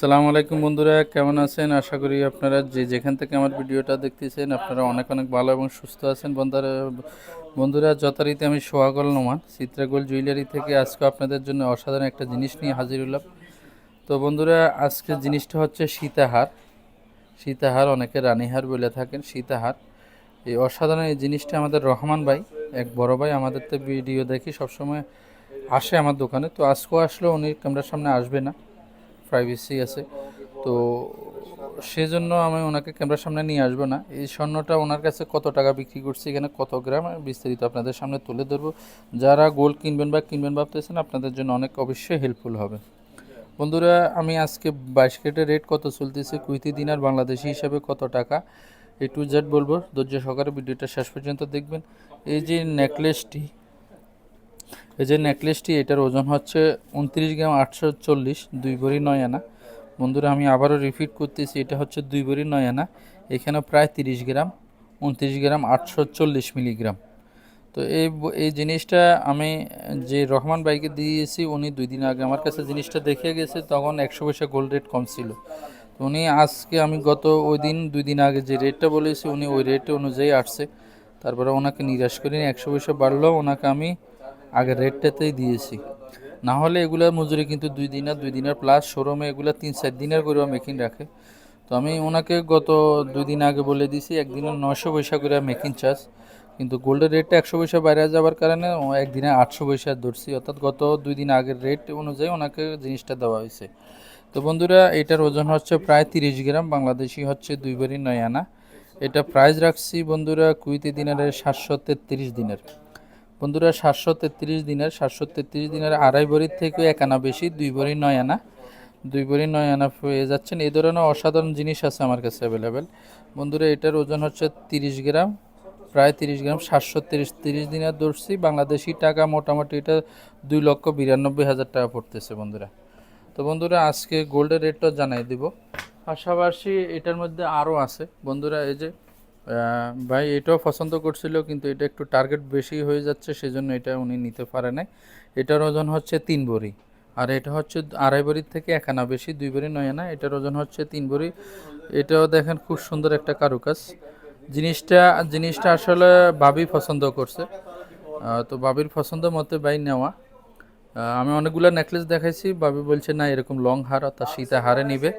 সালামু আলাইকুম বন্ধুরা, কেমন আছেন? আশা করি আপনারা যে যেখান থেকে আমার ভিডিওটা দেখতেছেন, আপনারা অনেক অনেক ভালো এবং সুস্থ আছেন। বন্ধুরা বন্ধুরা, যথারীতি আমি সোহাগল নোমান, চিত্রাগোল জুয়েলারি থেকে আজকে আপনাদের জন্য অসাধারণ একটা জিনিস নিয়ে হাজির হলাম। তো বন্ধুরা আজকে জিনিসটা হচ্ছে সীতাহার। সীতাহার অনেকে রানীহার বলে থাকেন, সীতাহার। এই অসাধারণ এই জিনিসটা আমাদের রহমান ভাই, এক বড় ভাই আমাদের তো ভিডিও দেখি সবসময় আসে আমার দোকানে। তো আজকেও আসলো, উনি ক্যামেরার সামনে আসবে না। প্রাইভেসি আছে। তো সেজন্য আমি ওনাকে ক্যামেরার সামনে নিয়ে আসব না। এই স্বর্ণটা ওনার কাছে কত টাকা বিক্রি করছে, এখানে কত গ্রাম, বিস্তারিত আপনাদের সামনে তুলে ধরবো। যারা গোল্ড কিনবেন বা কিনবেন ভাবতেছেন, আপনাদের জন্য অনেক অবশ্যই হেল্পফুল হবে। বন্ধুরা, আমি আজকে বাইশ কেটের রেট কত চলতেছে, কুইতি দিন আর বাংলাদেশি হিসাবে কত টাকা, এ টু জেড বলব। ধৈর্য সহকারে ভিডিওটা শেষ পর্যন্ত দেখবেন। এই যে নেকলেসটি এই যে নেকলেসটি এটার ওজন হচ্ছে উনত্রিশ গ্রাম আটশো চল্লিশ, দুই ভরি নয় আনা। বন্ধুরা, আমি আবারও রিপিট করতেছি, এটা হচ্ছে দুই ভরি নয় আনা। এখানে প্রায় তিরিশ গ্রাম, উনত্রিশ গ্রাম আটশো চল্লিশ মিলিগ্রাম। তো এই এই জিনিসটা আমি যে রহমান ভাইকে দিয়েছি, উনি দুই দিন আগে আমার কাছে জিনিসটা দেখে গেছে, তখন একশো পয়সা গোল্ড রেট কম ছিল। তো উনি আজকে আমি গত ওই দিন, দুই দিন আগে যে রেটটা বলেছি, উনি ওই রেট অনুযায়ী আসছে। তারপরে ওনাকে নিরাশ করিনি, একশো পয়সা বাড়লেও ওনাকে আমি আগের রেটটাতেই দিয়েছি। না হলে এগুলা মজুরি কিন্তু দুই দিনের দুই দিনের প্লাস শোরুমে এগুলা তিন চার দিনের করেও মেকিং রাখে। তো আমি ওনাকে গত দুই দিন আগে বলে দিয়েছি, একদিনে নয়শো পয়সা করে মেকিং চার্জ কিন্তু গোল্ডের রেটটা একশো পয়সা বাইরে যাওয়ার কারণে একদিনে আটশো পয়সা ধরছি। অর্থাৎ গত দুই দিন আগের রেট অনুযায়ী ওনাকে জিনিসটা দেওয়া হয়েছে। তো বন্ধুরা, এটার ওজন হচ্ছে প্রায় তিরিশ গ্রাম, বাংলাদেশি হচ্ছে দুই নয় আনা। এটা প্রাইস রাখছি বন্ধুরা কুইতি দিনের সাতশো তেত্রিশ দিনের। বন্ধুরা, সাতশো তেত্রিশ দিনের, সাতশো তেত্রিশ দিনের আড়াই ভরির থেকে এক আনা বেশি, দুই ভরি নয় আনা। দুই ভরি নয় আনা পেয়ে যাচ্ছেন। এই ধরনের অসাধারণ জিনিস আছে আমার কাছে অ্যাভেলেবেল বন্ধুরা, এটার ওজন হচ্ছে তিরিশ গ্রাম। প্রায় তিরিশ গ্রাম, সাতশো তিরিশ তিরিশ দিনের ধরছি বাংলাদেশি টাকা মোটামুটি এটা দুই লক্ষ বিরানব্বই হাজার টাকা পড়তেছে বন্ধুরা। তো বন্ধুরা, আজকে গোল্ডের রেটটা জানাই দিব। পাশাপাশি এটার মধ্যে আরও আছে। বন্ধুরা, এই যে ভাই এটাও পছন্দ করছিল, কিন্তু এটা একটু টার্গেট বেশি হয়ে যাচ্ছে, সেজন্য এটা উনি নিতে পারে নাই। এটার ওজন হচ্ছে তিন বড়ি, আর এটা হচ্ছে আড়াই বড়ির থেকে এক আনা বেশি, দুই বড়ি নয় আনা, এটার ওজন হচ্ছে তিন বড়ি। এটাও দেখেন খুব সুন্দর একটা কারুকাজ। জিনিসটা জিনিসটা আসলে ভাবি পছন্দ করছে। তো বাবির পছন্দ মতে বাই নেওয়া। আমি অনেকগুলো নেকলেস দেখাইছি বাবি বলছে, না, এরকম লং হার অর্থাৎ সীতা হারে নিবে।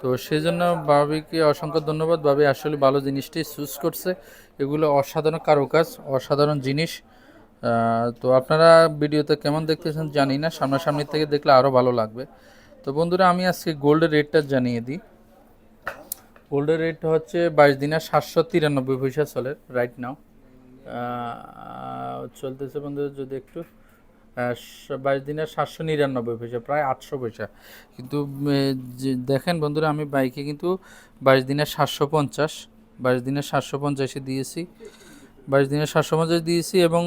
তো সেই জন্য বাবিকে অসংখ্য ধন্যবাদ। বাবি আসলে ভালো জিনিসটাই চুজ করছে। এগুলো অসাধারণ কারুকাজ, অসাধারণ জিনিস। তো আপনারা ভিডিওতে কেমন দেখতেছেন জানি না, সামনাসামনি থেকে দেখলে আরও ভালো লাগবে। তো বন্ধুরা, আমি আজকে গোল্ডের রেটটা জানিয়ে দিই। গোল্ডের রেট হচ্ছে বাইশ দিনে সাতশো তিরানব্বই পয়সা চলে রাইট নাও চলতেছে বন্ধুরা, যদি একটু বাইশ দিনের সাতশো নিরানব্বই পয়সা, প্রায় আটশো পয়সা। কিন্তু দেখেন বন্ধুরা, আমি বাইকে কিন্তু বাইশ দিনের সাতশো পঞ্চাশ, বাইশ দিনের সাতশো পঞ্চাশে দিয়েছি। বাইশ দিনে সাতশো পঞ্চাশ দিয়েছি এবং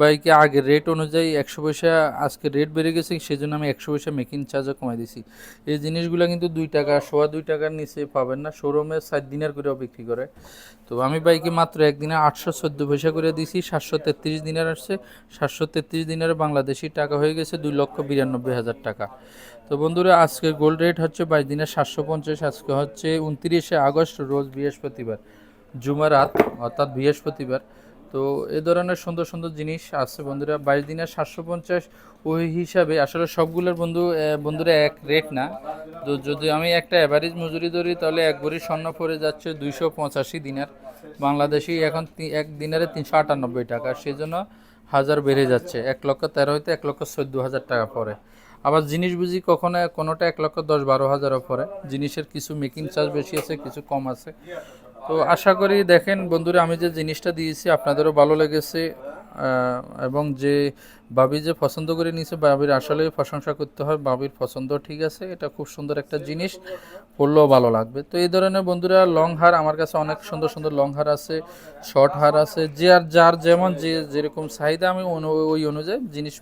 বাইকে আগের রেট অনুযায়ী একশো পয়সা, আজকে রেট বেড়ে গেছে সেই জন্য আমি একশো পয়সা মেকিং চার্জও কমাই দিয়েছি। এই জিনিসগুলো কিন্তু দুই টাকা, সোয়া দুই টাকার নিচে পাবেন না শোরুমে সাত দিনের করেও বিক্রি করে। তো আমি বাইকে মাত্র একদিনে আটশো চোদ্দ পয়সা করে দিয়েছি, সাতশো তেত্রিশ দিনের আসছে, সাতশো তেত্রিশ দিনের বাংলাদেশি টাকা হয়ে গেছে দুই লক্ষ বিরানব্বই হাজার টাকা। তো বন্ধুরা আজকে গোল্ড রেট হচ্ছে বাইশ দিনের সাতশো পঞ্চাশ, আজকে হচ্ছে উনত্রিশে আগস্ট, রোজ বৃহস্পতিবার। জুমারাত অর্থাৎ বৃহস্পতিবার। তো এ ধরনের সুন্দর সুন্দর জিনিস আছে বন্ধুরা। বাইশ দিনের সাতশো পঞ্চাশ ওই হিসাবে আসলে সবগুলোর বন্ধু বন্ধুরা এক রেট না। তো যদি আমি একটা অ্যাভারেজ মজুরি ধরি, তাহলে এক ভরি স্বর্ণ পড়ে যাচ্ছে দুইশো পঁচাশি দিনের। বাংলাদেশি এখন এক দিনারে তিনশো আটানব্বই টাকা। সেই জন্য হাজার বেড়ে যাচ্ছে। এক লক্ষ তেরো হইতে এক লক্ষ চোদ্দ হাজার টাকা পড়ে। আবার জিনিস বুঝি কখনো, কোনোটা এক লক্ষ দশ বারো হাজারও পড়ে। জিনিসের কিছু মেকিং চার্জ বেশি আছে, কিছু কম আছে। তো আশা করি দেখেন বন্ধুরা, আমি যে জিনিসটা দিয়েছি আপনাদেরও ভালো লেগেছে এবং যে বাবি যে পছন্দ করে নিয়েছে বাবির আসলে প্রশংসা করতে হয় বাবির পছন্দ ঠিক আছে, এটা খুব সুন্দর একটা জিনিস, পড়লেও ভালো লাগবে। তো এই ধরনের বন্ধুরা লং হার আমার কাছে অনেক সুন্দর সুন্দর লং হার আছে শর্ট হার আছে, যে আর যার যেমন যে যেরকম চাহিদা, আমি ওই অনুযায়ী জিনিস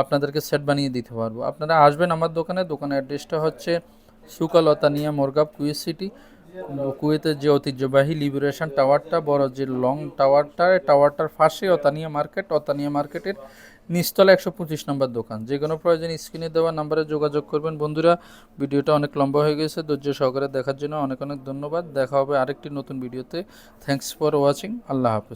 আপনাদেরকে সেট বানিয়ে দিতে পারব। আপনারা আসবেন আমার দোকানে, দোকানের অ্যাড্রেসটা হচ্ছে সুকালতানিয়া মোরগাব কুয়েত সিটি কুয়েতের যে ঐতিহ্যবাহী লিবারেশন টাওয়ারটা বড় যে লং টাওয়ারটা টাওয়ারটার পাশে অতানিয়া মার্কেট, অতানিয়া মার্কেটের নিচতলা একশো পঁচিশ নম্বর দোকান। যে কোনো প্রয়োজন স্ক্রিনে দেওয়া নাম্বারে যোগাযোগ করবেন। বন্ধুরা, ভিডিওটা অনেক লম্বা হয়ে গেছে, ধৈর্য সহকারে দেখার জন্য অনেক অনেক ধন্যবাদ। দেখা হবে আরেকটি নতুন ভিডিওতে। থ্যাংকস ফর ওয়াচিং আল্লাহ হাফেজ।